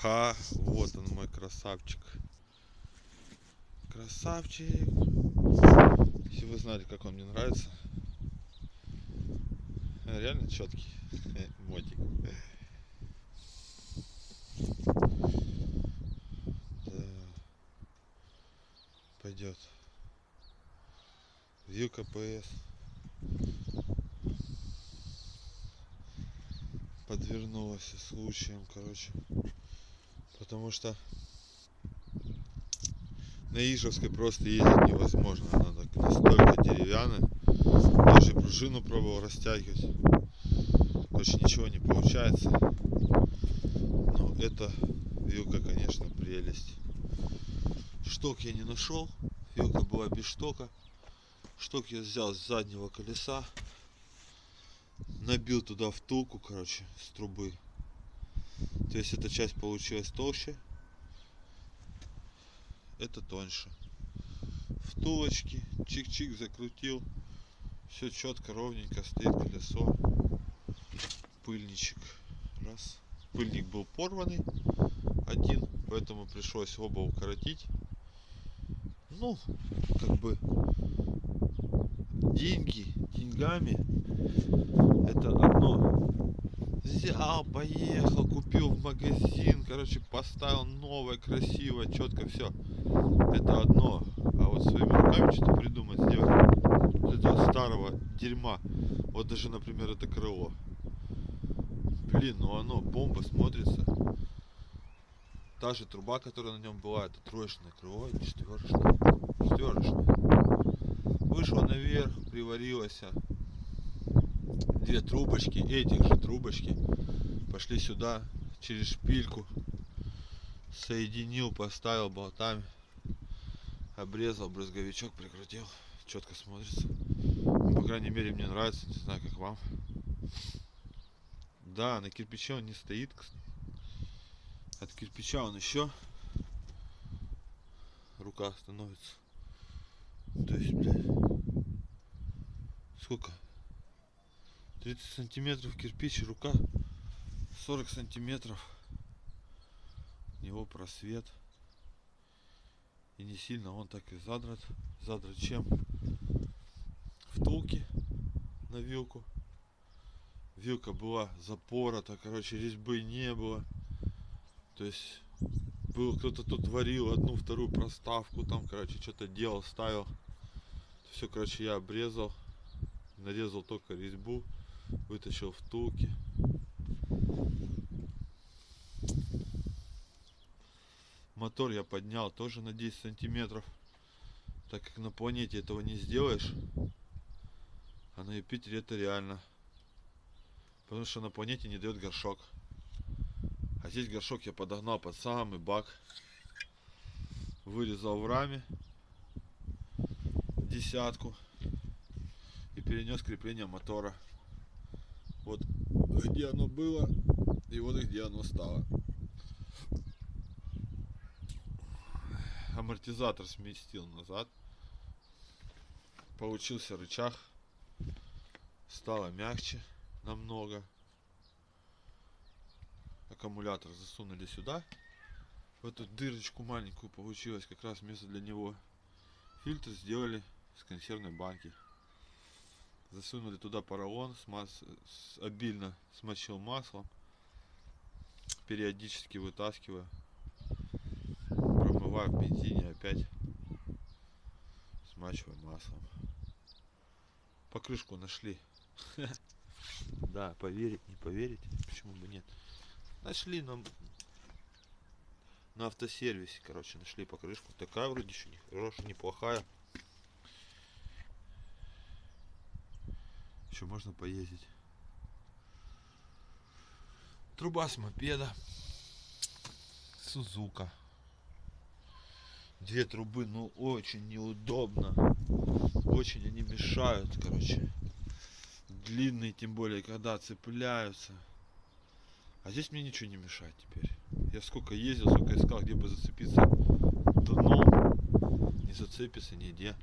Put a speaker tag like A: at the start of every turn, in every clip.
A: Ха, вот он мой красавчик. Красавчик. Если вы знали, как он мне нравится. Реально четкий мотик. Да. Пойдет. Вилка ПС. Подвернулась случаем, короче. Потому что на Ижевской просто ездить невозможно. Она так настолько деревянная. Даже пружину пробовал растягивать. Короче, ничего не получается. Но это вилка, конечно, прелесть. Шток я не нашел. Вилка была без штока. Шток я взял с заднего колеса. Набил туда втулку, короче, с трубы. То есть эта часть получилась толще. Это тоньше. Втулочки. Чик-чик закрутил. Все четко, ровненько стоит колесо. Пыльничек. Раз. Пыльник был порванный. Один. Поэтому пришлось оба укоротить. Ну, как бы деньги деньгами это одно взял поехал купил в магазин короче поставил новое красивое четко все это одно а вот своими руками что-то придумать сделать. Вот этого старого дерьма. Вот даже например это крыло. Блин ну оно бомба смотрится. Та же труба которая на нем была это троечное крыло или четверочное четверочное вышел наверх приварилась две трубочки этих же трубочки пошли сюда через шпильку соединил поставил болтами обрезал брызговичок прикрутил четко смотрится. Ну, по крайней мере мне нравится не знаю как вам. Да на кирпиче он не стоит от кирпича он еще рука становится то есть блядь сколько 30 сантиметров кирпич рука 40 сантиметров. У него просвет. И не сильно он так и задрат задрат чем? Втулки на вилку. Вилка была запорота короче резьбы не было. То есть был кто-то тут варил одну вторую проставку там короче что-то делал ставил. Все короче я обрезал. Нарезал только резьбу вытащил втулки мотор я поднял тоже на 10 сантиметров. Так как на планете этого не сделаешь а на Юпитере это реально. Потому что на планете не дает горшок. А здесь горшок я подогнал под самый бак. Вырезал в раме десятку и перенес крепление мотора вот где оно было и вот где оно стало. Амортизатор сместил назад. Получился рычаг. Стало мягче намного. Аккумулятор засунули сюда. В эту дырочку маленькую получилось как раз место для него фильтр сделали с консервной банки засунули туда поролон смаз... с... обильно смочил маслом периодически вытаскиваю промываю в бензине опять смачиваю маслом. Покрышку нашли. Да поверить не поверить почему бы нет? Нашли но на автосервисе короче нашли покрышку. Такая вроде еще не хорошая неплохая еще можно поездить. Труба с мопеда сузука. Две трубы ну очень неудобно. Очень они мешают короче. Длинные тем более когда цепляются. А здесь мне ничего не мешает теперь. Я сколько ездил сколько искал где бы зацепиться дном. Не зацепится нигде.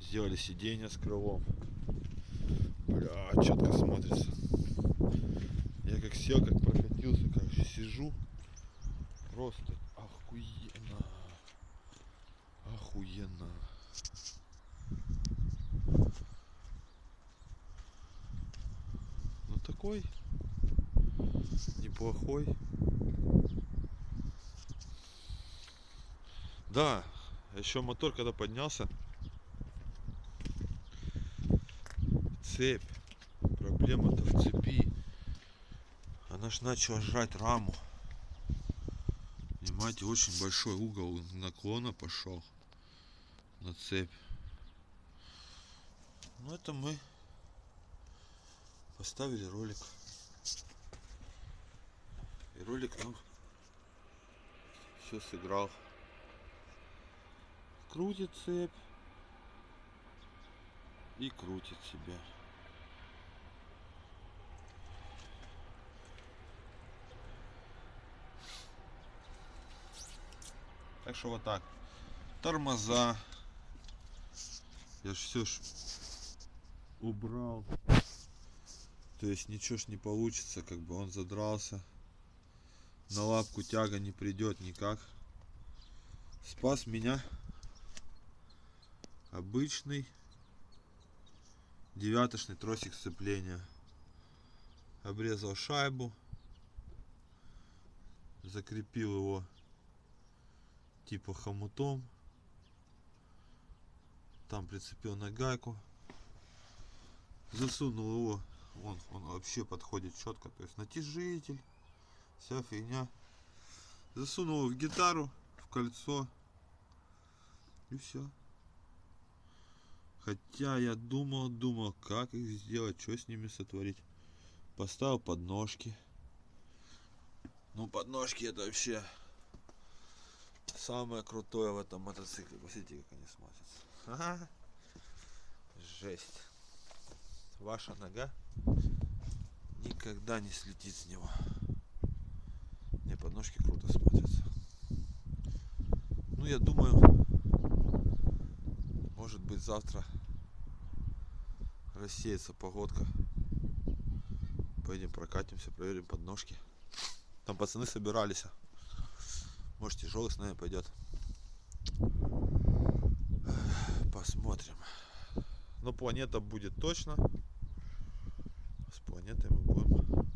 A: Сделали сиденье с крылом бля четко смотрится я как сел как прокатился как же сижу Просто охуенно. Охуенно. Ну такой неплохой. Да, еще мотор когда поднялся, цепь, проблема-то в цепи. Она ж начала жрать раму. Понимаете, очень большой угол наклона пошел на цепь. Ну это мы поставили ролик. И ролик нам все сыграл. Крутит цепь и крутит себя. Так что вот так. Тормоза. Я ж все ж убрал. То есть ничего ж не получится, как бы он задрался. На лапку тяга не придет никак. Спас меня обычный девяточный тросик сцепления. Обрезал шайбу. Закрепил его типа хомутом. Там прицепил на гайку. Засунул его. Он, он вообще подходит четко. То есть натяжитель. Вся фигня. Засунул его в гитару, в кольцо. И все. Хотя я думал, думал, как их сделать, что с ними сотворить. Поставил подножки. Ну, подножки это вообще самое крутое в этом мотоцикле. Посмотрите, как они смотрятся. Ага. Жесть. Ваша нога никогда не слетит с него. Не, подножки круто смотрятся. Ну, я думаю, может быть завтра рассеется погодка. Пойдем прокатимся, проверим подножки. Там пацаны собирались. Может тяжелый с нами пойдет. Посмотрим. Но планета будет точно. С планетой мы будем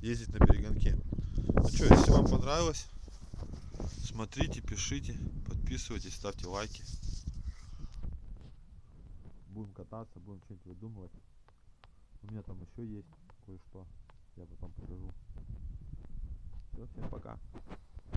A: ездить на перегонке. Ну что, если вам понравилось, смотрите, пишите, подписывайтесь, ставьте лайки. Будем кататься, будем что-нибудь выдумывать. У меня там еще есть кое-что. Я потом покажу. Все, всем пока.